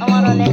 আমার অনেক